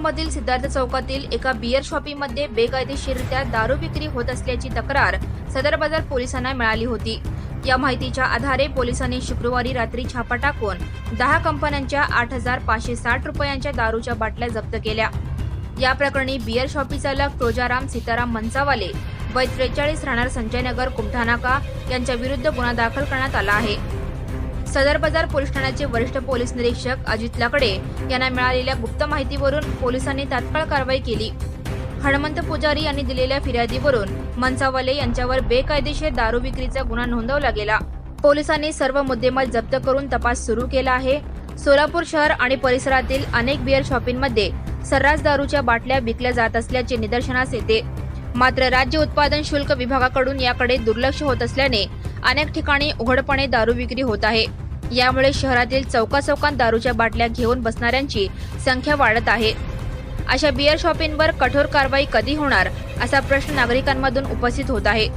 मधील सिद्धार्थ चौकातील एका बियर शॉपीमध्ये बेकायदेशीररित्या दारू विक्री होत असल्याची तक्रार सदर बाजार पोलिसांना मिळाली होती. या माहितीच्या आधारे पोलिसांनी शुक्रवारी रात्री छापा टाकून दहा कंपन्यांच्या आठ हजार पाचशे साठ रुपयांच्या दारूच्या बाटल्या जप्त केल्या. या प्रकरणी बियर शॉपी चालक प्रोजाराम सीताराम मनसावाले वय त्रेचाळीस राहणार संजयनगर कुमठानाका यांच्या विरुद्ध गुन्हा दाखल करण्यात आला आहे. सदर बाजार पोलीस ठाण्याचे वरिष्ठ पोलीस निरीक्षक अजित लाकडे यांना मिळालेल्या गुप्त माहितीवरून पोलिसांनी तात्काळ कारवाई केली. हनुमंत पुजारी यांनी दिलेल्या फिर्यादीवरून मनसावाले यांच्यावर बेकायदेशीर दारू विक्रीचा गुन्हा नोंदवला गेला. पोलिसांनी सर्व मुद्देमाल जप्त करून तपास सुरू केला आहे. सोलापूर शहर आणि परिसरातील अनेक बिअर शॉपिंगमध्ये सर्रास दारूच्या बाटल्या विकल्या जात असल्याचे निदर्शनास येते. मात्र राज्य उत्पादन शुल्क विभागाकडून याकडे दुर्लक्ष होत असल्याने अनेक ठिकाणी उघडपणे दारू विक्री होत आहे. यामुळे शहरातील चौकाचौकात दारूच्या बाटल्या घेऊन बसणाऱ्यांची संख्या वाढत आहे. अशा बिअर शॉपिंगवर कठोर कारवाई कधी होणार असा प्रश्न नागरिकांमधून उपस्थित होत आहे.